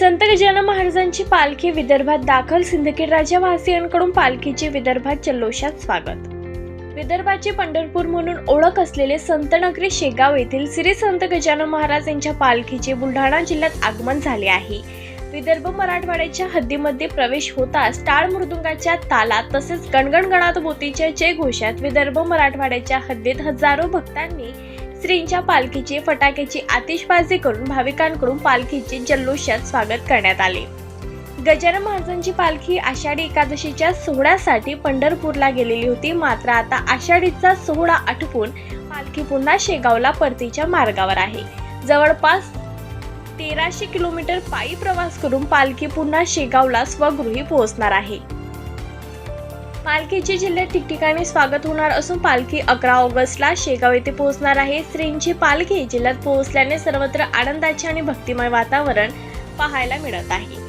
संत गजानन महाराजांची पालखी विदर्भात दाखल. सिंदखेड राजावासियांकडून पालखीचे विदर्भात जल्लोषात स्वागत. विदर्भाचे पंढरपूर म्हणून ओळख असलेले संतनगरी शेगाव येथील श्री संत गजानन महाराज यांच्या पालखीचे बुलढाणा जिल्ह्यात आगमन झाले आहे. विदर्भ मराठवाड्याच्या हद्दीमध्ये प्रवेश होताच टाळ मृदुंगाच्या तालात तसेच गणगणगणात मोतीच्या जय घोषात विदर्भ मराठवाड्याच्या हद्दीत हजारो भक्तांनी श्रींच्या पालखीची फटाक्याची आतिषबाजी करून भाविकांकडून पालखीचे जल्लोषात स्वागत करण्यात आले. गजानन महाराजांची पालखी आषाढी एकादशीच्या सोहळ्यासाठी पंढरपूरला गेलेली होती. मात्र आता आषाढीचा सोहळा आटपून पालखी पुन्हा शेगावला परतीच्या मार्गावर आहे. जवळपास तेराशे किलोमीटर पायी प्रवास करून पालखी पुन्हा शेगावला स्वगृही पोहोचणार आहे. पालखीचे जिल्ह्यात ठिकठिकाणी स्वागत होणार असून पालखी अकरा ऑगस्टला शेगाव येथे पोहोचणार आहे. श्रींची पालखी जिल्ह्यात पोहोचल्याने सर्वत्र आनंदाचे आणि भक्तिमय वातावरण पाहायला मिळत आहे.